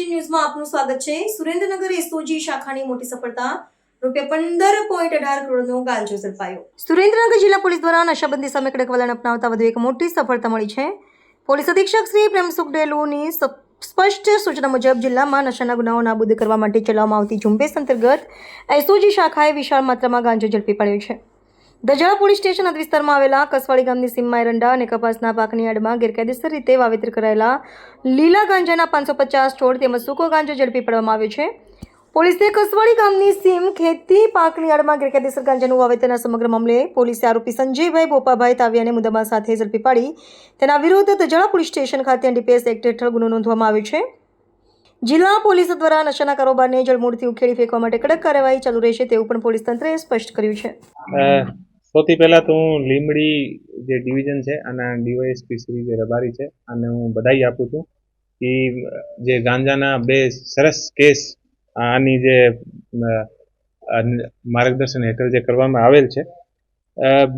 Eighteen ન્યૂઝમાં આપનું સ્વાગત છે. સુરેન્દ્રનગર એસઓજી શાખાની મોટી સફળતા. રૂપિયા પંદર પોઈન્ટ અઢાર કરોડનો ગાંજો ઝડપાયો સુરેન્દ્રનગર જિલ્લા પોલીસ દ્વારા નશાબંધી સામે કડક વલણ અપનાવતા વધુ એક મોટી સફળતા મળી છે. પોલીસ અધિક્ષક શ્રી પ્રેમસુખ ડેલુની સ્પષ્ટ સૂચના મુજબ જિલ્લામાં નશાના ગુનાઓ નાબૂદ કરવા માટે ચલાવવામાં આવતી ઝુંબેશ અંતર્ગત એસઓજી શાખાએ વિશાળ માત્રામાં ગાંજો ઝડપી પડ્યો છે. દજાડા પોલીસ સ્ટેશન હદ વિસ્તારમાં આવેલા કસવાડી ગામની સીમમાં એરંડા અને કપાસના પાકની આડમાં ગેરકાયદેસર રીતે વાવેતર કરાયેલા લીલા ગાંજાના પાંચસો પચાસ છોડ તેમજ સૂકો ગાંજો ઝડપી પડવામાં આવ્યો છે. પોલીસે કસવાડી ગામની સીમ ખેતી પાકની આડમાં ગેરકાયદેસર ગાંજાનું વાવેતરના સમગ્ર મામલે પોલીસે આરોપી સંજયભાઈ બોપાભાઈ તાવિયાને મુદ્દામાં સાથે ઝડપી પાડી તેના વિરુદ્ધ દજાડા પોલીસ સ્ટેશન ખાતે એનડીપીએસ એક્ટ હેઠળ ગુનો નોંધવામાં આવ્યો છે. જિલ્લા પોલીસ દ્વારા નશાના કારોબારને જળમૂળથી ઉખેડી ફેંકવા માટે કડક કાર્યવાહી ચાલુ રહેશે તેવું પણ પોલીસ તંત્રએ સ્પષ્ટ કર્યું છે. સૌથી પહેલાં તો હું લીમડી જે ડિવિઝન છે અને ડીવાયએસપી શ્રી જે રબારી છે અને હું બધાઈ આપું છું કે જે ગાંજાના બે સરસ કેસ આની જે માર્ગદર્શન હેઠળ જે કરવામાં આવેલ છે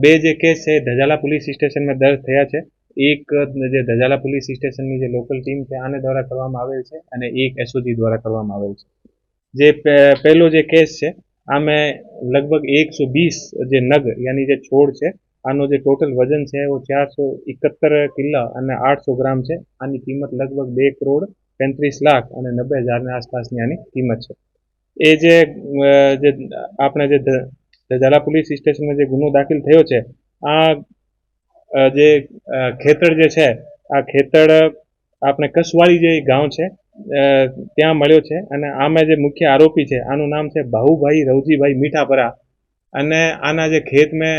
બે જે કેસ છે ધજાલા પોલીસ સ્ટેશનમાં દર્જ થયા છે. એક જે ધજાલા પોલીસ સ્ટેશનની જે લોકલ ટીમ છે આને દ્વારા કરવામાં આવેલ છે અને એક એસઓજી દ્વારા કરવામાં આવેલ છે. જે પહેલો જે કેસ છે આમાં લગભગ એકસો વીસ જે નગ, યાની જે છોડ છે, આનો જે ટોટલ વજન છે એ ચારસો એકાત્તર કિલો અને આઠસો ગ્રામ છે. આની કિંમત લગભગ બે કરોડ પેંત્રીસ લાખ અને નબ્બે હજારની આસપાસની આની કિંમત છે. એ જે જે આપણે જે ઝાલા પોલીસ સ્ટેશનમાં જે ગુનો દાખલ થયો છે, આ જે ખેતર જે છે, આ ખેતર આપણે કસવાળી જે ગામ છે ત્યાં મળ્યો છે અને આમાં જે મુખ્ય આરોપી છે, આનું નામ છે બાહુભાઈ રવજીભાઈ મીઠાપરા. અને આના જે ખેત મેં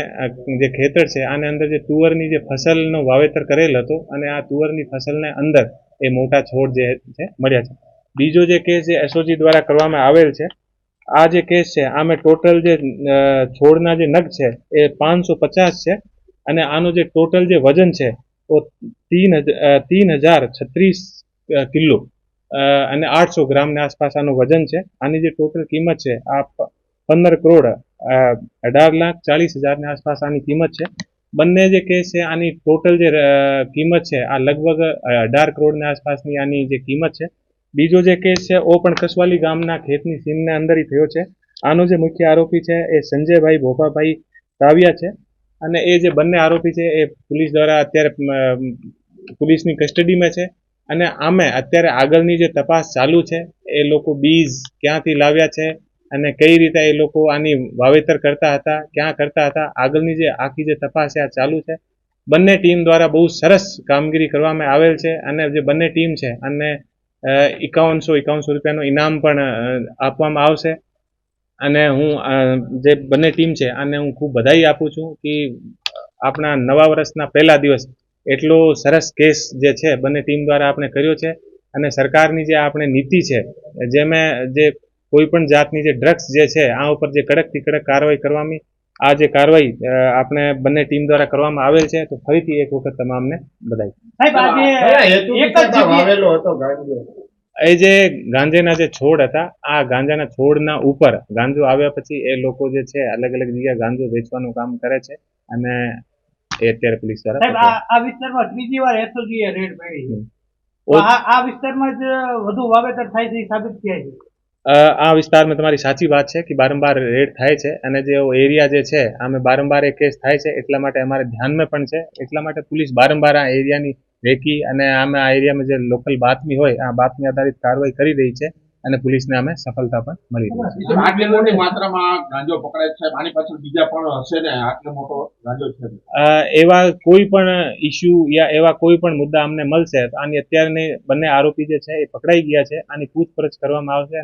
જે ખેતર છે, આને અંદર જે તુવરની જે ફસલનો વાવેતર કરેલ હતો અને આ તુવરની ફસલને અંદર એ મોટા છોડ જે છે, મળ્યા છે. બીજો જે કેસ જે એસઓજી દ્વારા કરવામાં આવેલ છે, આ જે કેસ છે, આમાં ટોટલ જે છોડના જે નગ છે, એ પાંચસો પચાસ છે અને આનું જે ટોટલ જે વજન છે તો તીન તીન હજાર છત્રીસ કિલો. અને આઠસો ગ્રામની આસપાસ આનું વજન છે. આની જે ટોટલ કિંમત છે, આ પંદર કરોડ અઢાર લાખ ચાલીસ હજારની આસપાસ આની કિંમત છે. બંને જે કેસ છે, આની ટોટલ જે કિંમત છે, આ લગભગ અઢાર કરોડની આસપાસની આની જે કિંમત છે. બીજો જે કેસ છે, ઓ પણ કસવાલી ગામના ખેતની સીમને અંદર થયો છે. આનો જે મુખ્ય આરોપી છે, એ સંજયભાઈ ભોપાભાઈ તાવિયા છે. અને એ જે બંને આરોપી છે, એ પોલીસ દ્વારા અત્યારે પોલીસની કસ્ટડીમાં છે. અને આમે અત્યારે આગળની જે તપાસ ચાલુ છે, એ લોકો બીજ ક્યાંથી લાવ્યા છે અને કઈ રીતે એ લોકો આની વાવેતર કરતા હતા, ક્યાં કરતા હતા, આગળની જે આખી જે તપાસ છે, આ ચાલુ છે. બંને ટીમ દ્વારા બહુ સરસ કામગીરી કરવામાં આવેલ છે અને જે બંને ટીમ છે, અને એકાવનસો એકાવનસો રૂપિયાનું ઇનામ પણ આપવામાં આવશે. અને હું જે બંને ટીમ છે, આને હું ખૂબ બધાઈ આપું છું કે આપણા નવા વર્ષના પહેલા દિવસ એટલો સરસ કેસ જે છે બંને ટીમ દ્વારા આપણે કર્યો છે અને સરકારની જે આપણે નીતિ છે જેમાં જે કોઈ પણ જાતની જે ડ્રગ્સ જે છે આ ઉપર જે કડકથી કડક કાર્યવાહી કરવાની આ જે કાર્યવાહી આપણે બંને ટીમ દ્વારા કરવામાં આવેલ છે તો ફરીથી એક વખત તમામને બધાઈ સાહેબ આજે કયા હેતુથી એક જ કરતા જગ્યાએ વાવેલો હતો ગાંજો. એ જે ગાંજાના જે છોડ હતા આ ગાંજાના છોડના ઉપર ગાંજો આવ્યા પછી એ લોકો જે છે અલગ અલગ જગ્યાએ ગાંજો વેચવાનું કામ કરે છે અને એ અત્યારે પોલીસ દ્વારા સાહેબ આ આ વિસ્તારમાં ત્રીજી વાર એસઓજી એ રેડ પાડી આ વિસ્તારમાં જ વધુ વાવેતર થાય છે સાબિત થયા છે? આ વિસ્તારમાં તમારી સાચી વાત છે કે બારંબાર રેડ થાય છે અને જે એરિયા જે છે આમે બારંબાર એ કેસ થાય છે એટલા માટે અમારે ધ્યાનમાં પણ છે. એટલા માટે પોલીસ બારંબાર આ એરિયાની રેકી અને આમે આ એરિયામાં જે લોકલ બાતમી હોય આ બાતમી આધારિત કાર્યવાહી કરી રહી છે. અને પોલીસને અમે સફળતા પણ મળી આટલી મોટી માત્રામાં ગાંજો પકડાય છે આની પાછળ બીજા પણ હશે ને? આટલો મોટો ગાંજો છે એવા કોઈ પણ ઇશ્યુ યા એવા કોઈ પણ મુદ્દા અમને મળશે તો આની અત્યારની બંને આરોપી જે છે એ પકડાઈ ગયા છે. આની પૂછપરછ કરવામાં આવશે અને